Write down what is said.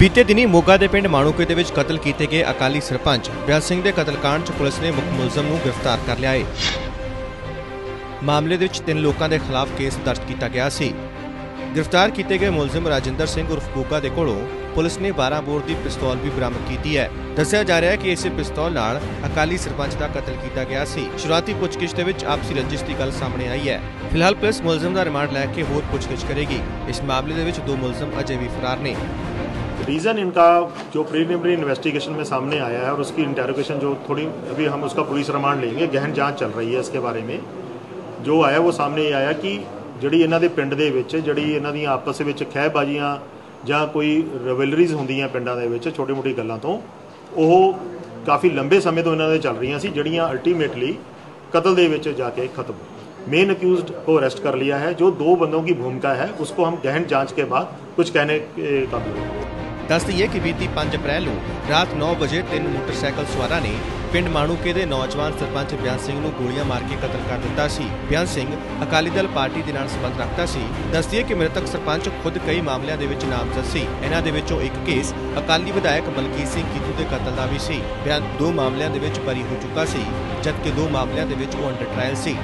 ਬੀਤੇ ਦਿਨੀ ਮੋਗਾ ਦੇ ਪਿੰਡ ਮਾਣੂਕੇ ਦੇ ਵਿੱਚ ਕਤਲ ਕੀਤੇ ਗਏ ਅਕਾਲੀ ਸਰਪੰਚ ਬਿਆਸ ਸਿੰਘ ਦੇ ਕਤਲकांड 'ਚ ਪੁਲਿਸ ਨੇ ਮੁੱਖ ਮੁਲਜ਼ਮ ਨੂੰ ਗ੍ਰਿਫਤਾਰ ਕਰ ਲਿਆ ਹੈ ਮਾਮਲੇ ਦੇ ਵਿੱਚ ਤਿੰਨ ਲੋਕਾਂ ਦੇ ਖਿਲਾਫ ਕੇਸ ਦਰਜ ਕੀਤਾ ਗਿਆ ਸੀ। ਗ੍ਰਿਫਤਾਰ ਕੀਤੇ ਗਏ ਮੁਲਜ਼ਮ ਰਾਜਿੰਦਰ ਸਿੰਘ ਉਰਫ ਗੋਗਾ ਦੇ ਕੋਲੋਂ ਪੁਲਿਸ ਨੇ 12 ਬੋਰ ਦੀ ਪਿਸਤੌਲ ਵੀ ਬਰਾਮਦ ਕੀਤੀ ਹੈ। ਦੱਸਿਆ ਜਾ ਰਿਹਾ ਹੈ ਕਿ ਇਸੇ ਪਿਸਤੌਲ ਨਾਲ ਅਕਾਲੀ ਸਰਪੰਚ ਦਾ ਕਤਲ ਕੀਤਾ ਗਿਆ ਸੀ। ਸ਼ੁਰੂਆਤੀ ਪੁੱਛਗਿੱਛ ਦੇ ਵਿੱਚ ਆਪਸੀ ਰੰਜਿਸ਼ ਦੀ ਗੱਲ ਸਾਹਮਣੇ ਆਈ ਹੈ। ਫਿਲਹਾਲ ਪੁਲਿਸ ਮੁਲਜ਼ਮ ਦਾ ਰਿਮਾਂਡ ਲੈ ਕੇ ਹੋਰ ਪੁੱਛਗਿੱਛ ਕਰੇਗੀ। ਇਸ ਮਾਮਲੇ ਦੇ ਵਿੱਚ ਦੋ ਮੁਲਜ਼ਮ ਅਜੇ ਵੀ ਫਰਾਰ ਨੇ। रीज़न इनका जो प्रीलिमिनरी इन्वेस्टिगेशन में सामने आया है और उसकी इंटेरोगेशन जो थोड़ी अभी हम उसका पुलिस रिमांड लेंगे गहन ਜਾਂਚ ਚੱਲ ਰਹੀ ਹੈ इसके बारे में ਜੋ ਆਇਆ ਉਹ ਸਾਹਮਣੇ ਇਹ ਆਇਆ ਕਿ ਜਿਹੜੀ ਇਹਨਾਂ ਦੇ ਪਿੰਡ ਦੇ ਵਿੱਚ ਜਿਹੜੀ ਇਹਨਾਂ ਦੀਆਂ ਆਪਸ ਵਿੱਚ ਖਹਿਬਾਜ਼ੀਆਂ ਜਾਂ ਕੋਈ ਰਿਵੈਲਰੀਜ਼ ਹੁੰਦੀਆਂ ਪਿੰਡਾਂ ਦੇ ਵਿੱਚ ਛੋਟੀ-ਮੋਟੀ ਗੱਲਾਂ ਤੋਂ ਉਹ ਕਾਫੀ ਲੰਬੇ ਸਮੇਂ ਤੋਂ ਇਹਨਾਂ ਦੇ ਚੱਲ ਰਹੀਆਂ ਸੀ ਜਿਹੜੀਆਂ ਅਲਟੀਮੇਟਲੀ ਕਤਲ ਦੇ ਵਿੱਚ ਜਾ ਕੇ ਖਤਮ मेन अक्यूज्ड को अरेस्ट कर लिया है जो दो बंदों की भूमिका है उसको हम गहन जांच के बाद कुछ कहने के काबिल हैं ਦੱਸ ਦਈਏ ਕਿ ਬੀਤੀ 5 ਅਪ੍ਰੈਲ ਨੂੰ ਰਾਤ 9 ਵਜੇ ਤਿੰਨ ਮੋਟਰਸਾਈਕਲ ਸਵਾਰਾਂ ਨੇ ਪਿੰਡ ਮਾਣੂਕੇ ਦੇ ਨੌਜਵਾਨ ਸਰਪੰਚ ਬਿਆਨ ਸਿੰਘ ਨੂੰ ਗੋਲੀਆਂ ਮਾਰ ਕੇ ਕਤਲ ਕਰ ਦਿੱਤਾ ਸੀ। ਬਿਆਨ ਸਿੰਘ ਅਕਾਲੀ ਦਲ ਪਾਰਟੀ ਦੇ ਨਾਲ ਸੰਬੰਧ ਰੱਖਦਾ ਸੀ। ਦੱਸਦੀਏ ਕਿ ਮ੍ਰਿਤਕ ਸਰਪੰਚ ਖੁਦ ਕਈ ਮਾਮਲਿਆਂ ਦੇ ਵਿੱਚ ਨਾਮਜ਼ਦ ਸੀ। ਇਹਨਾਂ ਦੇ ਵਿੱਚੋਂ ਇੱਕ ਕੇਸ ਅਕਾਲੀ ਵਿਧਾਇਕ ਮਲਕੀਤ ਸਿੰਘ ਕੀਤੂ ਦੇ ਕਤਲ ਦਾ ਵੀ ਸੀ। ਬਿਆਨ ਦੋ ਮਾਮਲਿਆਂ ਦੇ ਵਿੱਚ ਬਰੀ ਹੋ ਚੁੱਕਾ ਸੀ, ਜਦਕਿ ਦੋ ਮਾਮਲਿਆਂ ਦੇ ਵਿੱਚ ਉਹ ਅੰਡਰ ਟ੍ਰਾਇਲ ਸੀ।